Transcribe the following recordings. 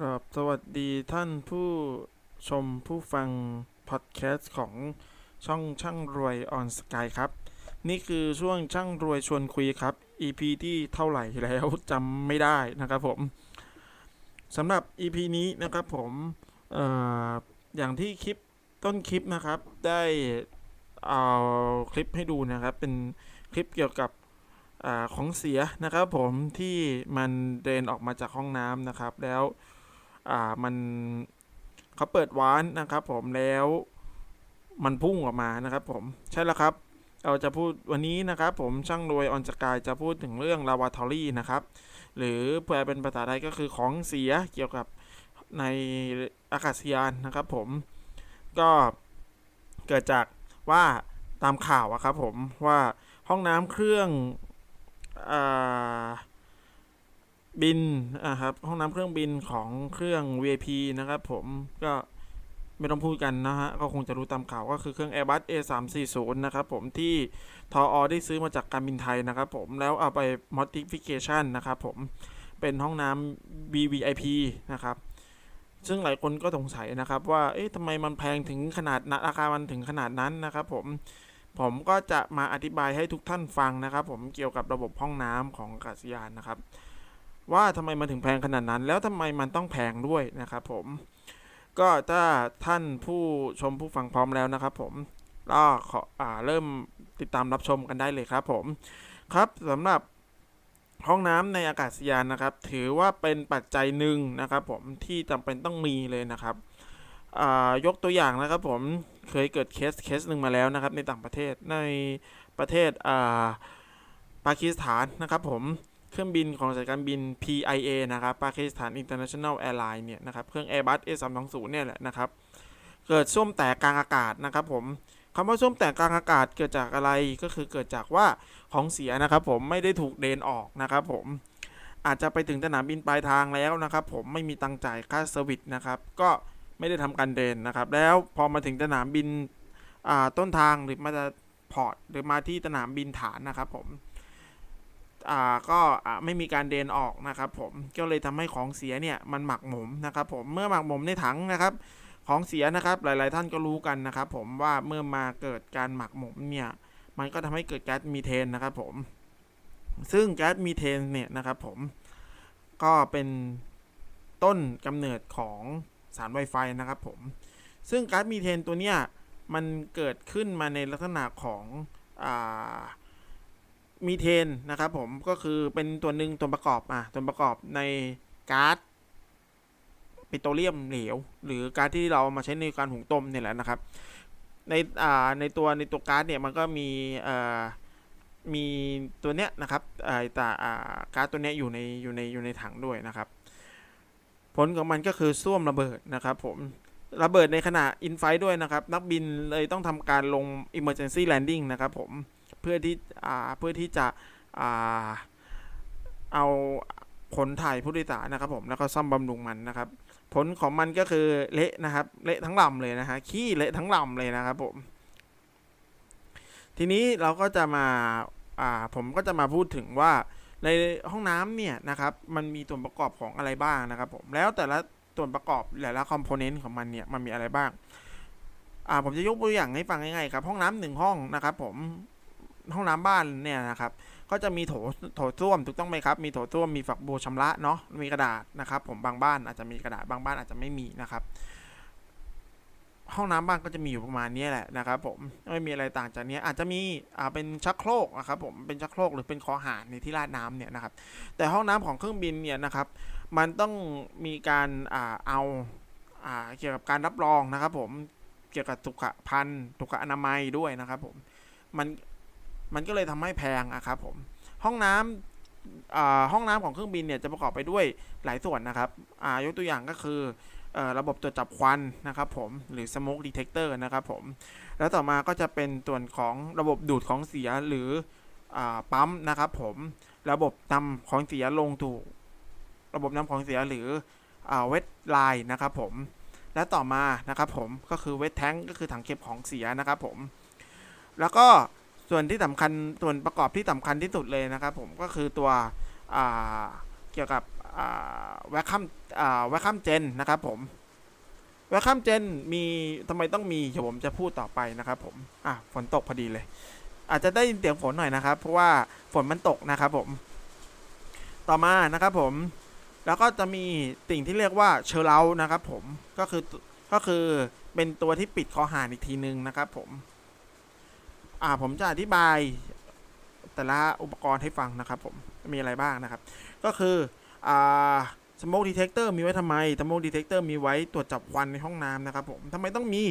กราบสวัสดีท่านผู้ชมผู้ฟัง พอดแคสต์ของช่องช่างรวยออนสกายครับ นี่คือช่วงช่างรวยชวนคุยครับ EP ที่เท่าไหร่แล้วจำไม่ได้นะครับผมสำหรับ EP นี้นะครับผมอออย่างที่คลิปต้นคลิปนะครับ ได้เอาคลิปให้ดูนะครับ เป็นคลิปเกี่ยวกับอของเสียนะครับผมที่มันเดินออกมาจากห้องน้ำนะครับ แล้ว อ่ามันเขาเปิดวาล์วนะครับ ผมแล้วมันพุ่งออกมานะครับ ผมใช่แล้วครับ เราจะพูดวันนี้นะครับ ผมช่างรวยออนสกายจะพูดถึงเรื่องลาวาทอรี่นะครับ หรือแปลเป็นภาษาไทยก็คือของเสียเกี่ยวกับในอากาศยานนะครับ ผมก็เกิดจากว่าตามข่าวอะครับ ผมว่าห้องน้ำเครื่องอ่า บินอ่าครับ ห้องน้ำเครื่องบินของเครื่อง VIP นะครับ ผมก็ไม่ต้องพูดกันนะฮะ ก็คงจะรู้ตามข่าวก็คือเครื่อง Airbus A340 นะครับผมที่ทออได้ซื้อมาจากการบินไทยนะครับผมแล้วเอาไป modification นะครับผมเป็นห้องน้ำ VVIP นะครับ ซึ่งหลายคนก็สงสัยนะครับว่า เอ๊ะทำไมมันแพงถึงขนาดนั้นราคามันถึงขนาดนั้นนะครับผมผมก็จะมาอธิบายให้ทุกท่านฟังนะครับ ผมเกี่ยวกับระบบห้องน้ำของอากาศยานนะครับ ว่าทำไมมันถึงแพงขนาดนั้น แล้วทำไมมันต้องแพงด้วยนะครับผมก็ถ้าท่านผู้ชมผู้ฟังพร้อมแล้วนะครับ ผมก็ขออ่าเริ่มติดตามรับชมกันได้เลยครับ ผมครับสำหรับห้องน้ำในอากาศยานนะครับ ถือว่าเป็นปัจจัยหนึ่งนะครับ ผมที่จำเป็นต้องมีเลยนะครับยกตัวอย่างนะครับ ผมเคยเกิดเคสเคสหนึ่งมาแล้วนะครับ ในต่างประเทศในประเทศอ่าปากีสถานนะครับ ผม เครื่องบินของสายการบิน PIA นะครับปากีสถาน International Airline เนี่ยนะครับเครื่อง Airbus A320 เนี่ยแหละนะครับเกิดส้วมแตกกลางอากาศนะครับผมคำว่าส้วมแตกกลางอากาศเกิดจากอะไรก็คือเกิดจากว่าของเสียนะครับผมไม่ได้ถูกเดนออกนะครับผมอาจจะไปถึงสนามบินปลายทางแล้วนะครับผมไม่มีตังจ่ายค่าเซอร์วิสนะครับก็ไม่ได้ทำการเดนนะครับ แล้วพอมาถึงสนามบินต้นทางหรือมาจะพอร์ตหรือมาที่สนามบินฐานนะครับผม อ่าก็อ่าไม่มีการเดนออกนะครับผมก็เลยทำให้ของเสียเนี่ยมันหมักหมมนะครับผมเมื่อหมักหมมในถังนะครับ ของเสียนะครับหลาย ๆ ท่านก็รู้กันนะครับผมว่าเมื่อมาเกิดการหมักหมมเนี่ยมันก็ทำให้เกิดแก๊สมีเทนนะครับผมซึ่งแก๊สมีเทนเนี่ยนะครับผมก็เป็นต้นกำเนิดของสารไวไฟนะครับผม ซึ่งก๊าซมีเทนตัวเนี้ยมันเกิดขึ้นมาในลักษณะของอา มีเทนนะครับผมก็คือเป็นตัวหนึ่งตัวประกอบอะตัวประกอบในก๊าซปิโตรเลียมเหลว หรือก๊าซที่เรามาใช้ในการหุงต้มเนี่ยแหละนะครับ ในอ่าในตัวในตัวก๊าซเนี่ยมันก็มีเอ่อมีตัวเนี้ยนะครับไอแต่อ่าก๊าซตัวเนี้ยอยู่ในอยู่ในอยู่ในถังด้วยนะครับ ผลของมันก็คือส้วมระเบิดนะครับผมระเบิดในขณะอินไฟด้วยนะครับ นักบินเลยต้องทำการลง emergency landing นะครับผม เพื่อที่อ่าเพื่อที่จะอ่าเอาขนถ่ายผู้โดยสารนะครับผมแล้วก็ซ่อมบำรุงมันนะครับ ผลของมันก็คือเละนะครับ เละทั้งลำเลยนะฮะขี้เละทั้งลำเลยนะครับผมทีนี้เราก็จะมาอ่าผมก็จะมาพูดถึงว่าในห้องน้ำเนี่ยนะครับ มันมีส่วนประกอบของอะไรบ้างนะครับผมแล้วแต่ละส่วนประกอบแต่ละคอมโพเนนต์ของมันเนี่ยมันมีอะไรบ้างอ่าผมจะยกตัวอย่างให้ฟังง่ายๆครับ ห้องน้ำหนึ่งห้องนะครับ ผม ห้องน้ำบ้านเนี่ยนะครับ ก็จะมีโถโถส้วมถูกต้องไหมครับ มีโถส้วมมีฝักบัวชำระเนาะมีกระดาษนะครับ ผมบางบ้านอาจจะมีกระดาษบางบ้านอาจจะไม่มีนะครับ ห้องน้ำบ้านก็จะมีอยู่ประมาณนี้แหละนะครับ ผมไม่มีอะไรต่างจากนี้อาจจะมีอ่าเป็นชักโครกนะครับ ผมเป็นชักโครกหรือเป็นคอหารในที่ราดน้ำเนี่ยนะครับ แต่ห้องน้ำของเครื่องบินเนี่ยนะครับ มันต้องมีการอ่าเอาอ่าเกี่ยวกับการรับรองนะครับ ผมเกี่ยวกับสุขภัณฑ์สุขอนามัยด้วยนะครับ ผมมัน มันก็เลยทำให้แพงอะครับผมห้องน้ำอ่าห้องน้ำของเครื่องบินเนี่ยจะประกอบไปด้วยหลายส่วนนะครับยกตัวอย่างก็คืออระบบตรวจจับควันนะครับผมหรือ smoke detector นะครับผมแล้วต่อมาก็จะเป็นส่วนของระบบดูดของเสียหรืออปั๊มนะครับผมระบบนำของเสียลงถูก ระบบนำของเสียหรือเวทไลน์นะครับผมและต่อมานะครับผมก็คือเวทแทงก็คือถังเก็บของเสียนะครับผมแล้วก็ ส่วนที่สำคัญส่วนประกอบที่สำคัญที่สุดเลยนะครับ ผมก็คือตัวเกี่ยวกับแวคคัมแวคคัมเจนนะครับ ผมแวคคัมเจนมีทำไมต้องมีเดี๋ยวผมจะพูดต่อไปนะครับผมอะฝนตกพอดีเลย อาจจะได้ยินเสียงฝนหน่อยนะครับ เพราะว่าฝนมันตกนะครับ ผม ต่อมานะครับ ผม แล้วก็จะมีสิ่งที่เรียกว่าเชอร์เลานะครับ ผมก็คือก็คือเป็นตัวที่ปิดคอหานอีกทีนึงนะครับ ผม อ่าผมจะอธิบาย แต่ละอุปกรณ์ให้ฟังนะครับผมมีอะไรบ้างนะครับ ก็คืออ่า smoke detector มีไว้ทำไม smoke detector มีไว้ตรวจจับควันในห้องน้ำนะครับผมทำไมต้องมี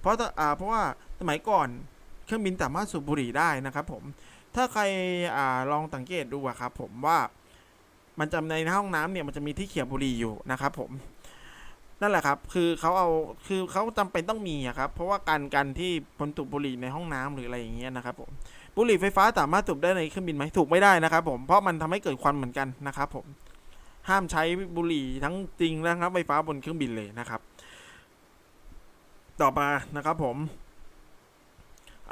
เพราะอ่าเพราะว่าสมัยก่อนเครื่องบินสามารถสูบบุหรี่ได้นะครับผมถ้าใครอ่าลองสังเกตดูอะครับผมว่ามันจะในห้องน้ำเนี่ยมันจะมีที่เขี่ยบุหรี่อยู่นะครับผม นั่นแหละครับ คือเขาเอา คือเขาจำเป็นต้องมีครับ เพราะว่าการการที่คนสูบบุหรี่ในห้องน้ำหรืออะไรอย่างเงี้ยนะครับผม บุหรี่ไฟฟ้าสามารถสูบได้ในเครื่องบินไหมถูกไม่ได้นะครับผม เพราะมันทำให้เกิดควันเหมือนกันนะครับผม ห้ามใช้บุหรี่ทั้งจริงและครับไฟฟ้าบนเครื่องบินเลยนะครับ ต่อมานะครับผม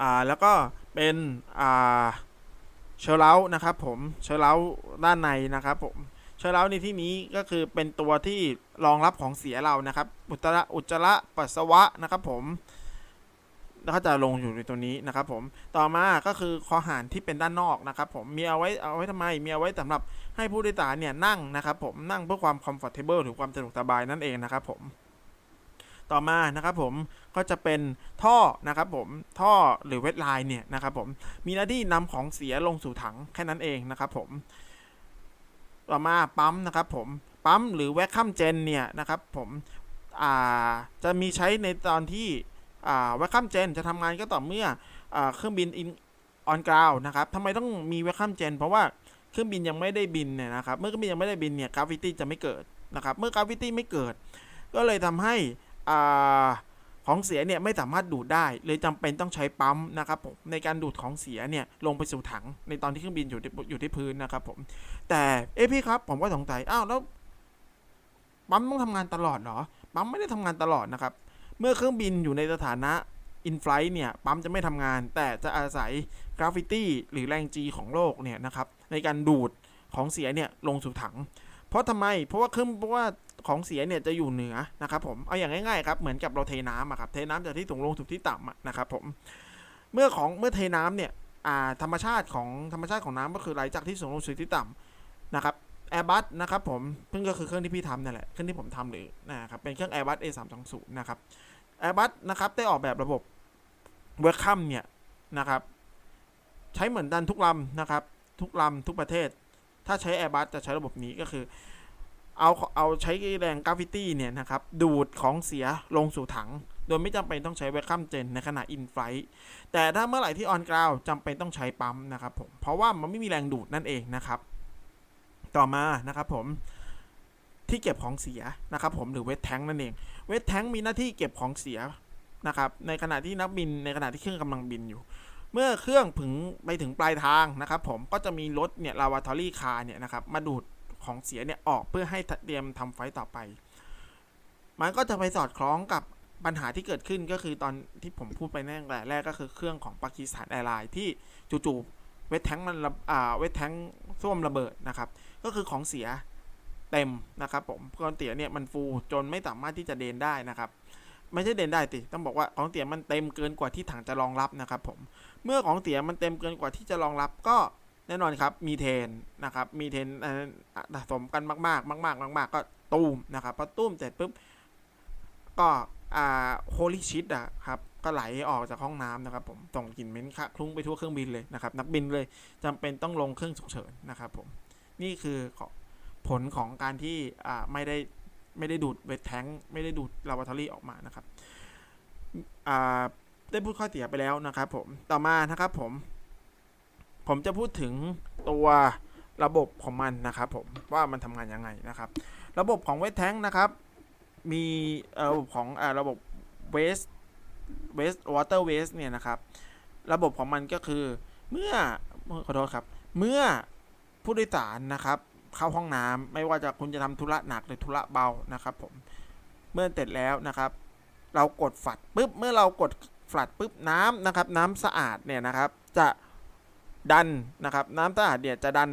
อ่า แล้วก็เป็น อ่า เชลลานะครับผม เชลลาด้านในนะครับผม เชลเลาในที่นี้ก็คือเป็นตัวที่รองรับของเสียเรานะครับ อุจจาระอุจจาระปัสสาวะนะครับผมแล้วก็จะลงอยู่ในตัวนี้นะครับ ผมต่อมาก็คือคอหานที่เป็นด้านนอกนะครับ ผมมีเอาไว้เอาไว้ทำไมมีเอาไว้สำหรับให้ผู้โดยสารเนี่ยนั่งนะครับผมนั่งเพื่อความ comfortable หรือความสะดวกสบายนั่นเองนะครับ ผม ต่อมานะครับ ผมก็จะเป็นท่อนะครับ ผมท่อหรือเวทไลน์เนี่ยนะครับ ผมมีหน้าที่นำของเสียลงสู่ถังแค่นั้นเองนะครับ ผม ต่อมาปั๊มนะครับผมปั๊มหรือแวคคัมเจนเนี่ยนะครับผมจะมีใช้ในตอนที่แวคคัมเจนจะทำงานก็ต่อเมื่ออเครื่องบินอินออนกราวนะครับทำไมต้องมีแวคคัมเจนเพราะว่าเครื่องบินยังไม่ได้บินเนี่ยนะครับเมื่อเครื่องบินยังไม่ได้บินเนี่ยกราฟิตี้จะไม่เกิดนะครับเมื่อกราฟิตี้ไม่เกิด ก็เลยทำให้อ่า ของเสียเนี่ยไม่สามารถดูดได้เลยจำเป็นต้องใช้ปั๊มนะครับผมในการดูดของเสียเนี่ยลงไปสู่ถังในตอนที่เครื่องบินอยู่ที่อยู่ที่พื้นนะครับผมแต่เอพี่ครับผมก็สงสัยอ้าวแล้วปั๊มต้องทำงานตลอดเหรอปั๊มไม่ได้ทำงานตลอดนะครับ เมื่อเครื่องบินอยู่ในสถานะอินฟลายเนี่ยปั๊มจะไม่ทำงาน แต่จะอาศัยกราฟิตี้หรือแรงจีของโลกเนี่ยนะครับในการดูดของเสียเนี่ยลงสู่ถัง เพราะทำไม เพราะว่าเครื่องเพราะว่าของเสียเนี่ยจะอยู่เหนือนะครับผม เอาอย่างง่ายๆครับ เหมือนกับเราเทน้ำอะครับ เทน้ำจากที่สูงลงสู่ที่ต่ำนะครับผม เมื่อของเมื่อเทน้ำเนี่ยธรรมชาติของธรรมชาติของน้ำก็คือไหลจากที่สูงลงสู่ที่ต่ำนะครับ Airbus นะครับผมเพิ่งก็คือเครื่องที่พี่ทำนั่นแหละ เครื่องที่ผมทำหรือนะครับ เป็นเครื่อง Airbus A320 นะครับ Airbus นะครับได้ออกแบบระบบ Welcome เนี่ยนะครับ ใช้เหมือนกันทุกลำนะครับ ทุกลำทุกประเทศ ถ้าใช้ Airbus จะใช้ระบบนี้ก็คือ เอาเอาใช้แรงกราฟิตี้เนี่ยนะครับ ดูดของเสียลงสู่ถัง โดยไม่จำเป็นต้องใช้ Welcome Gen ในขณะ in flight แต่ถ้าเมื่อไหร่ที่ on ground จำเป็นต้องใช้ปั๊มนะครับผมเพราะว่ามันไม่มีแรงดูดนั่นเองนะครับ ต่อมานะครับผมที่เก็บของเสียนะครับผมหรือเวทแทงนั่นเอง เวทแทงมีหน้าที่เก็บของเสียนะครับในขณะที่นักบินในขณะที่เครื่องกำลังบินอยู่ เมื่อเครื่องถึงไปถึงปลายทางนะครับ ผมก็จะมีรถเนี่ยลาวาทอรี่คาร์เนี่ยนะครับมาดูดของเสียเนี่ยออกเพื่อให้เตรียมทำไฟต่อไป มันก็จะไปสอดคล้องกับปัญหาที่เกิดขึ้นก็คือตอนที่ผมพูดไปแน่แรกก็คือเครื่องของปากีสถานแอร์ไลน์ที่จู่ๆเวทแทงมันระอ่าเวทแทงส้วมระเบิดนะครับ ก็คือของเสียเต็มนะครับผมของเสียเนี่ยมันฟูจนไม่สามารถที่จะเดินได้นะครับ ไม่ใช่เดินได้ติต้องบอกว่าของเสียมันเต็มเกินกว่าที่ถังจะรองรับนะครับผม เมื่อของเสียมันเต็มเกินกว่าที่จะรองรับก็แน่นอนครับ มีเทนนะครับ มีเทนสะสมกันมาก ๆ มาก ๆ มาก ๆ ก็ตุ้มนะครับพอตุ้มเสร็จปุ๊บก็อ่าโฮลิชิตอะครับก็ไหลออกจากห้องน้ำนะครับ ผมส่งกลิ่นเหม็นคะคลุ้งไปทั่วเครื่องบินเลยนะครับ นักบินเลยจำเป็นต้องลงเครื่องฉุกเฉินนะครับ ผมนี่คือผลของการที่อ่าไม่ได้ไม่ได้ดูดเวทแทงไม่ได้ดูดลาวาทอรี่ออกมานะครับอ่า ได้พูดข้อเสียไปแล้วนะครับผมต่อมานะครับผม ผมจะพูดถึงตัวระบบของมันนะครับผมว่ามันทำงานยังไงนะครับ ระบบของเวทแทงนะครับ มีระบบของอระบบ waste waste water waste เนี่ยนะครับ ระบบของมันก็คือเมื่อขอโทษครับ เมื่อผู้โดยสารนะครับ เข้าห้องน้ำไม่ว่าจะคุณจะทำธุระหนักหรือธุระเบานะครับ ผมเมื่อเสร็จแล้วนะครับ เรากดฝัดปุ๊บเมื่อเรากด ฝัดปุ๊บน้ำนะครับน้ำสะอาดเนี่ยนะครับจะดันนะครับน้ำสะอาดเนี่ยจะดัน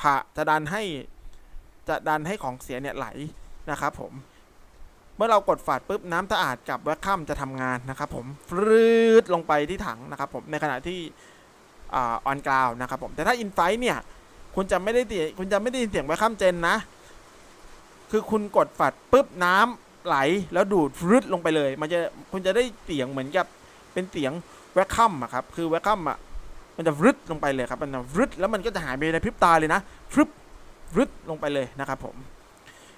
ผ่าจะดันให้จะดันให้ของเสียเนี่ยไหลนะครับผมเมื่อเรากดฝาดปุ๊บน้ำสะอาดกับแวคคัมจะทำงานนะครับผมฟรืดลงไปที่ถังนะครับผมในขณะที่ออนกราวนะครับผมแต่ถ้าอินไฟเนี่ยคุณจะไม่ได้ตีคุณจะไม่ได้ยินเสียงแวคคัมเจนนะ คือคุณกดฝาดปุ๊บน้ำ ไหลแล้วดูดรืดลงไปเลย มันจะคุณจะได้เสียงเหมือนกับเป็นเสียงแวคคัมอะครับคือแวคคัมอะมันจะรึดลงไปเลยครับมันจะรึดแล้วมันก็จะหายไปในพริบตาเลยนะฟรึบรึดลงไปเลยนะครับผม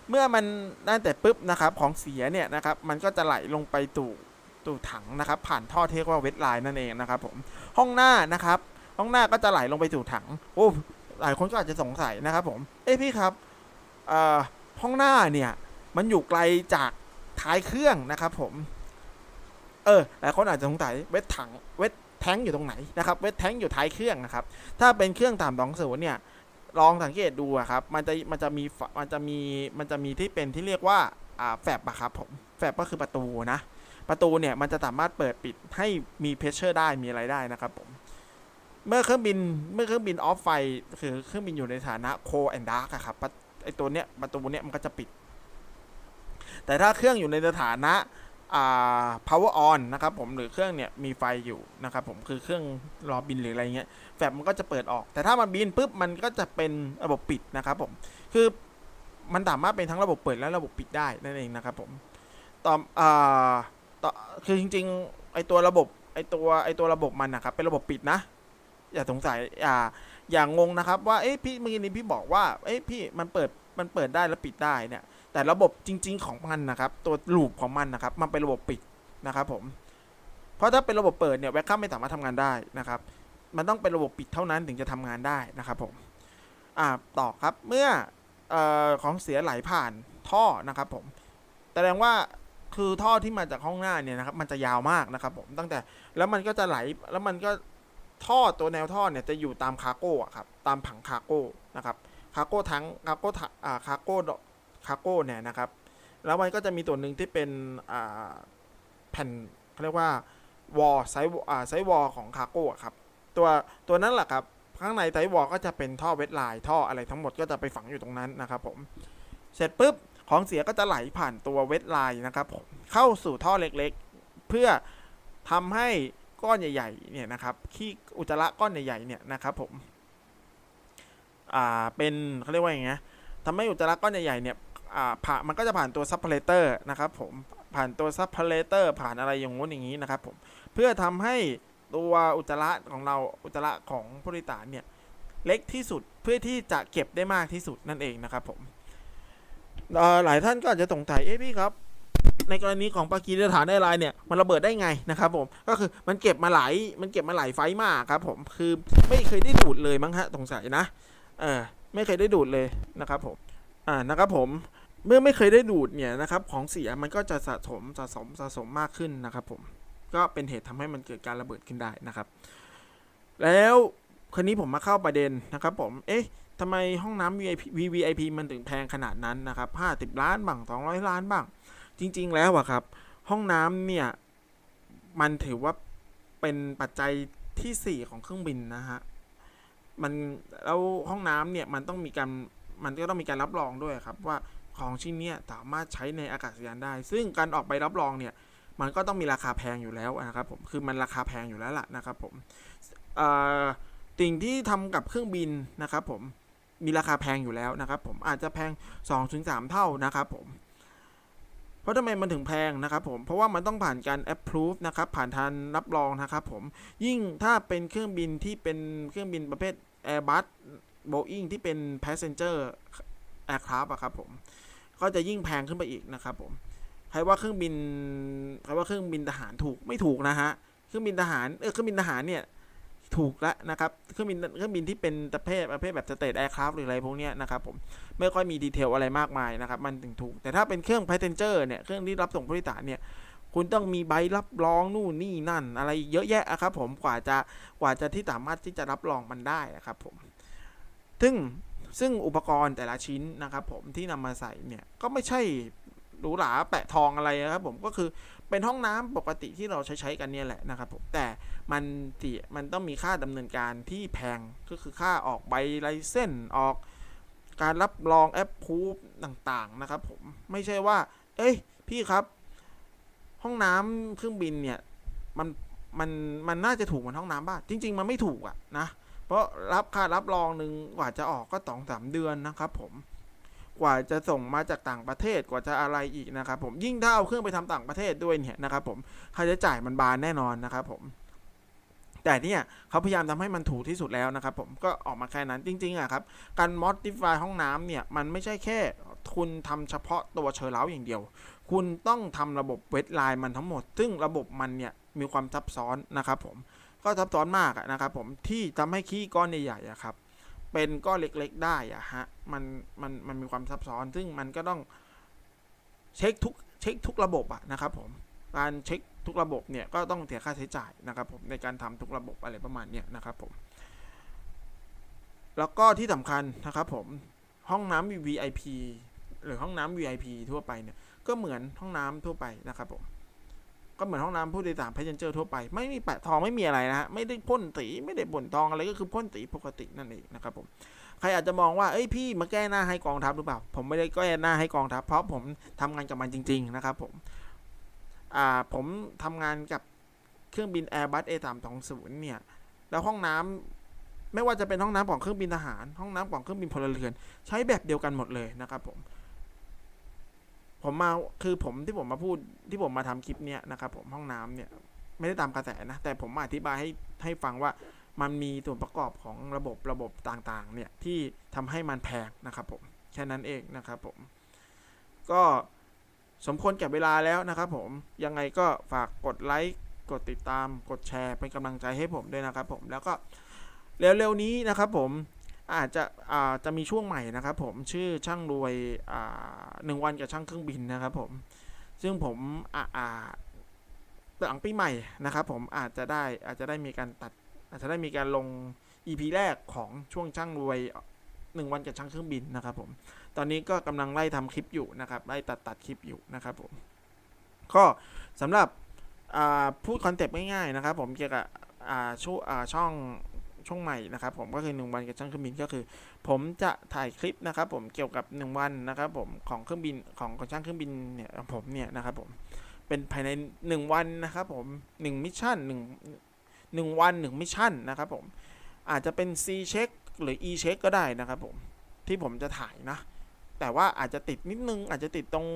เมื่อมันได้แต่ปุ๊บนะครับของเสียเนี่ยนะครับมันก็จะไหลลงไปตู่ตู่ถังนะครับ ผ่านท่อเทเรียกว่าเวทไลน์นั่นเองนะครับผมห้องหน้านะครับห้องหน้าก็จะไหลลงไปสู่ถังโอ้หลายคนก็อาจจะสงสัยนะครับผมเอ้พี่ครับห้องหน้าเนี่ย มันอยู่ไกลจากท้ายเครื่องนะครับผม เออหลายคนอาจจะสงสัยเวทถังเวทแทงอยู่ตรงไหนนะครับเวทแทงอยู่ท้ายเครื่องนะครับ ถ้าเป็นเครื่องตามสองศูนย์เนี่ยลองสังเกตดูอะครับ มันจะมันจะมีมันจะมีมันจะมีที่เป็นที่เรียกว่าอ่าแฟบอะครับผมแฟบก็คือประตูนะ ประตูเนี่ยมันจะสามารถเปิดปิดให้มีเพชเชอร์ได้มีอะไรได้นะครับผมเมื่อเครื่องบินเมื่อเครื่องบินออฟไฟคือเครื่องบินอยู่ในฐานะโคแอนดาร์กอะครับไอตัวเนี้ยประตูเนี้ยมันก็จะปิด แต่ถ้าเครื่องอยู่ในสถานะ power on นะครับผมหรือเครื่องเนี่ยมีไฟอยู่นะครับผมคือเครื่องรอบินหรืออะไรเงี้ยแฟบมันก็จะเปิดออก แต่ถ้ามันบินปุ๊บมันก็จะเป็นระบบปิดนะครับผมคือมันสามารถเป็นทั้งระบบเปิดและระบบปิดได้นั่นเองนะครับผมต่ออ่าต่อคือจริงๆไอตัวระบบไอตัวไอตัวระบบมันนะครับเป็นระบบปิดนะ อย่าสงสัยอย่าอย่างงงนะครับว่าเอ้พี่เมื่อกี้นี้พี่บอกว่าเอ้พี่มันเปิดมันเปิดได้แล้วปิดได้เนี่ย แต่ระบบจริง ๆ ของมันนะครับ ตัวลูปของมันนะครับ มันเป็นระบบปิดนะครับผมเพราะถ้าเป็นระบบเปิดเนี่ยแวคคัมไม่สามารถทำงานได้นะครับ มันต้องเป็นระบบปิดเท่านั้นถึงจะทำงานได้นะครับผมอ่าต่อครับเมื่ออของเสียไหลผ่านท่อนะครับผมแสดงว่าคือท่อที่มาจากห้องหน้าเนี่ยนะครับ มันจะยาวมากนะครับ ผมตั้งแต่แล้วมันก็จะไหลแล้วมันก็ท่อตัวแนวท่อเนี่ยจะอยู่ตามคาร์โก้อะครับตามผังคาร์โก้นะครับคาร์โก้ทั้งคาร์โก้ทะอ่าคาร์โก้ คาร์โก้เนี่ยนะครับ แล้วมันก็จะมีตัวหนึ่งที่เป็นแผ่นเขาเรียกว่าวอลไซส์ไซส์วอลของคาร์โก้ครับ ตัวตัวนั้นแหละครับ ข้างในไซส์วอลก็จะเป็นท่อเวทไลน์ท่ออะไรทั้งหมดก็จะไปฝังอยู่ตรงนั้นนะครับผม เสร็จปุ๊บของเสียก็จะไหลผ่านตัวเวทไลน์นะครับผมเข้าสู่ท่อเล็กๆ เพื่อทำให้ก้อนใหญ่ๆเนี่ยนะครับขี้อุจจาระก้อนใหญ่ๆเนี่ยนะครับผมอ่าเป็นเขาเรียกว่าอย่างไงทำให้อุจจาระก้อนใหญ่ๆเนี่ย อ่าผ่ามันก็จะผ่านตัวซับเพลเตอร์นะครับผมผ่านตัวซับเพลเตอร์ผ่านอะไรอย่างงู้นอย่างนี้นะครับผมเพื่อทำให้ตัวอุจจาระของเราอุจจาระของผู้โดยสาเนี่ยเล็กที่สุดเพื่อที่จะเก็บได้มากที่สุดนั่นเองนะครับผมหลายท่านก็อาจจะสงสัยเอ้พี่ครับ ในกรณีของปากีสถานแอร์ไลน์เนี่ยมันระเบิดได้ไงนะครับผมก็คือมันเก็บมาหลายมันเก็บมาหลายไฟมากครับผมคือไม่เคยได้ดูดเลยมั้งฮะสงสัยนะเออไม่เคยได้ดูดเลยนะครับผมอ่านะครับผม เมื่อไม่เคยได้ดูดเนี่ยนะครับของเสียมันก็จะสะสมสะสมสะสมมากขึ้นนะครับผมก็เป็นเหตุทำให้มันเกิดการระเบิดขึ้นได้นะครับ แล้วคราวนี้ผมมาเข้าประเด็นนะครับผมเอ๊ะทำไมห้องน้ำ VIP VVIP มันถึงแพงขนาดนั้นนะครับ50ล้านบ้าง200 ล้านบ้าง จริง ๆ แล้วอะครับ ห้องน้ำเนี่ย มันถือว่าเป็นปัจจัยทีสี่4 ของเครื่องบินนะฮะ มันแล้วห้องน้ำเนี่ย มันต้องมีการ มันก็ต้องมีการรับรองด้วยครับว่า ของชิ้นนี้สามารถใช้ในอากาศยานได้ ซึ่งการออกใบรับรองเนี่ยมันก็ต้องมีราคาแพงอยู่แล้วนะครับผมคือมันราคาแพงอยู่แล้วล่ะนะครับผมสิ่งที่ทำกับเครื่องบินนะครับผมมีราคาแพงอยู่แล้วนะครับผมอาจจะแพง 2-3 เท่านะครับผมเพราะทำไมมันถึงแพงนะครับผม เพราะว่ามันต้องผ่านการ approve นะครับ ผ่านทานรับรองนะครับผม ยิ่งถ้าเป็นเครื่องบินที่เป็นเครื่องบินประเภท Airbus Boeing ที่เป็น passenger aircraft อะครับผม ก็จะยิ่งแพงขึ้นไปอีกนะครับผมใครว่าเครื่องบินใครว่าเครื่องบินทหารถูกไม่ถูกนะฮะเครื่องบินทหารเออเครื่องบินทหารเนี่ยถูกแล้วนะครับเครื่องบินเครื่องบินที่เป็นประเภทประเภทแบบสเตทแอร์คราฟหรืออะไรพวกเนี้ยนะครับผมไม่ค่อยมีดีเทลอะไรมากมายนะครับ มันถึงถูก แต่ถ้าเป็นเครื่อง passenger เนี่ยเครื่องที่รับส่งผู้โดยสารเนี่ยคุณต้องมีใบรับรองนู่นนี่นั่น อะไรเยอะแยะอะครับผมกว่าจะกว่าจะที่สามารถที่จะรับรองมันได้นะครับผม ซึ่ง ซึ่งอุปกรณ์แต่ละชิ้นนะครับผมที่นำมาใส่เนี่ยก็ไม่ใช่หรูหราแปะทองอะไรนะครับผมก็คือเป็นห้องน้ำปกติที่เราใช้ใช้กันเนี่ยแหละนะครับผมแต่มันเสียมันต้องมีค่าดำเนินการที่แพงก็คือค่าออกใบไลเส้นออกการรับรองแอปพูฟต่างๆนะครับผมไม่ใช่ว่า เอ้ยพี่ครับ ห้องน้ำเครื่องบินเนี่ยมันมันมันน่าจะถูกเหมือนห้องน้ำบ้านจริง ๆ มันไม่ถูกอะนะ เพราะรับค่ารับรองหนึ่งกว่าจะออกก็สองสามเดือนนะครับผมกว่าจะส่งมาจากต่างประเทศกว่าจะอะไรอีกนะครับผมยิ่งถ้าเอาเครื่องไปทำต่างประเทศด้วยเนี่ยนะครับผมค่าใช้จ่ายมันบานแน่นอนนะครับผม แต่เนี่ยเขาพยายามทำให้มันถูกที่สุดแล้วนะครับผมก็ออกมาแค่นั้นจริงๆอะครับการ modify ห้องน้ำเนี่ยมันไม่ใช่แค่คุณทำเฉพาะตัวเชอร์เล้าอย่างเดียว คุณต้องทำระบบเวทไลน์มันทั้งหมด ซึ่งระบบมันเนี่ยมีความซับซ้อนนะครับผม ก็ซับซ้อนมากนะครับ ผมที่ทำให้ขี้ก้อนใหญ่ๆครับ เป็นก้อนเล็กๆ ได้อะฮะมันมันมันมีความซับซ้อน ซึ่งมันก็ต้องเช็คทุกเช็คทุกระบบอะนะครับ ผมการเช็คทุกระบบเนี่ยก็ต้องเสียค่าใช้จ่ายนะครับ ผมในการทำทุกระบบอะไรประมาณเนี้ยนะครับ ผม แล้วก็ที่สำคัญนะครับผมห้องน้ำ VIP หรือห้องน้ำ VIP ทั่วไปเนี่ยก็เหมือนห้องน้ำทั่วไปนะครับผม ก็เหมือนห้องน้ำผู้โดยสารพ a เ e นเจอร์ทั่วไป ไม่มีแปะทองไม่มีอะไรนะฮะ ไม่ได้พ่นสีไม่ได้บ่นทองอะไรก็คือพ่นสีปกตินั่นเองนะครับผมใครอาจจะมองว่าเอ้ยพี่มาแก้หน้าให้กองทัพหรือเปล่า ผมไม่ได้แก้หน้าให้กองทัพเพราะผมทำงานกับมันจริง ๆ นะครับผมอ่าผมทำงานกับเครื่องบิน Airbus A320 เนี่ย แล้วห้องน้ำไม่ว่าจะเป็นห้องน้ำของเครื่องบินทหาร ห้องน้ำของเครื่องบินพลเรือน ใช้แบบเดียวกันหมดเลยนะครับผม ผมมาคือผมที่ผมมาพูดที่ผมมาทำคลิปเนี้ยนะครับผมห้องน้ำเนี่ยไม่ได้ตามกระแสนะ แต่ผมมาอธิบายให้ให้ฟังว่ามันมีส่วนประกอบของระบบระบบต่างๆ เนี่ยที่ทำให้มันแพงนะครับผมแค่นั้นเองนะครับผม ก็สมควรแก่เวลาแล้วนะครับผมยังไงก็ฝากกดไลค์กดติดตามกดแชร์เป็นกำลังใจให้ผมด้วยนะครับผมแล้วก็เร็วๆนี้นะครับผม อาจจะอ่าจะมีช่วงใหม่นะครับผมชื่อช่างรวยอ่าหนึ่งวันกับช่างเครื่องบินนะครับผมซึ่งผมอ่าอ่าหลังปีใหม่นะครับผมอาจจะได้อาจจะได้มีการตัด อาจจะได้มีการลง EP แรกของช่วงช่างรวยหนึ่งวันกับช่างเครื่องบินนะครับผมตอนนี้ก็กำลังไล่ทำคลิปอยู่นะครับไล่ตัดตัดคลิปอยู่นะครับผมก็สำหรับพูดคอนเซปต์ง่ายๆนะครับผมเกี่ยวกับช่วช่อง ช่องใหม่นะครับผมก็คือหนึ่งวันกับช่างเครื่องบินก็คือ ผมจะถ่ายคลิปนะครับผมเกี่ยวกับหนึ่งวันนะครับผมของเครื่องบินของของช่างเครื่องบินเนี่ยผมเนี่ยนะครับผมเป็นภายในหนึ่งวันนะครับผมหนึ่งมิชชั่นหนึ่งหนึ่งวันหนึ่งมิชชั่นนะครับผมอาจจะเป็น C เช็คหรือ E เช็คก็ได้นะครับผมที่ผมจะถ่ายนะ แต่ว่าอาจจะติดนิดนึงอาจจะติดตรง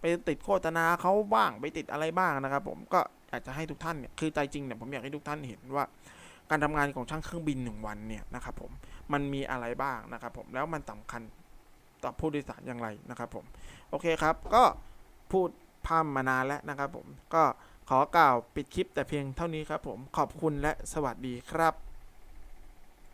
ไปติดโฆษณาเขาบ้างไปติดอะไรบ้างนะครับ ผมก็อยากจะให้ทุกท่านเนี่ยคือใจจริงเนี่ยผมอยากให้ทุกท่านเห็นว่า การทำงานของช่างเครื่องบินหนึ่งวันเนี่ยนะครับผมมันมีอะไรบ้างนะครับผมแล้วมันสำคัญต่อผู้โดยสารอย่างไรนะครับผมโอเคครับก็พูดพร่ำมานานแล้วนะครับผมก็ขอกล่าวปิดคลิปแต่เพียงเท่านี้ครับผมขอบคุณและสวัสดีครับ